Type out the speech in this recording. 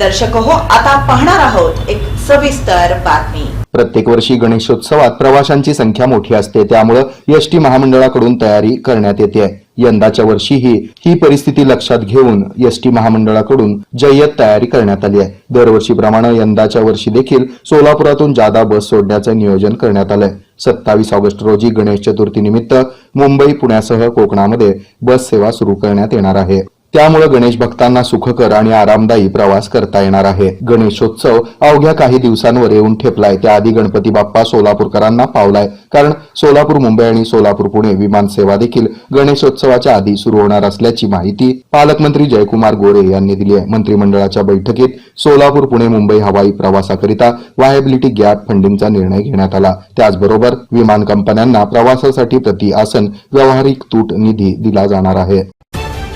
दर्शक हो आता पाहणार आहोत एक सविस्तर बातमी. प्रत्येक वर्षी गणेशोत्सवात प्रवाशांची संख्या मोठी असते त्यामुळं एसटी महामंडळाकडून तयारी करण्यात येते. यंदाच्या वर्षीही ही परिस्थिती लक्षात घेऊन एसटी महामंडळाकडून जय्यत तयारी करण्यात आली आहे. दरवर्षीप्रमाणे यंदाच्या वर्षी देखील सोलापुरातून जादा बस सोडण्याचं नियोजन करण्यात आलंय. सत्तावीस ऑगस्ट रोजी गणेश चतुर्थी निमित्त मुंबई पुण्यासह कोकणामध्ये बस सेवा सुरू करण्यात येणार आहे. त्यामुळे गणेश भक्तांना सुखकर आणि आरामदायी प्रवास करता येणार आहे. गणेशोत्सव अवघ्या काही दिवसांवर येऊन ठेपलाय. त्याआधी गणपती बाप्पा सोलापूरकरांना पावलाय. कारण सोलापूर मुंबई आणि सोलापूर पुणे विमान सेवा देखील गणेशोत्सवाच्या आधी सुरू होणार असल्याची माहिती पालकमंत्री जयकुमार गोरे यांनी दिली आहे. मंत्रिमंडळाच्या बैठकीत सोलापूर पुणे मुंबई हवाई प्रवासाकरिता व्हायबिलिटी गॅप फंडिंगचा निर्णय घेण्यात आला. त्याचबरोबर विमान कंपन्यांना प्रवासासाठी प्रति आसन व्यावहारिक तूट निधी दिला जाणार आहे.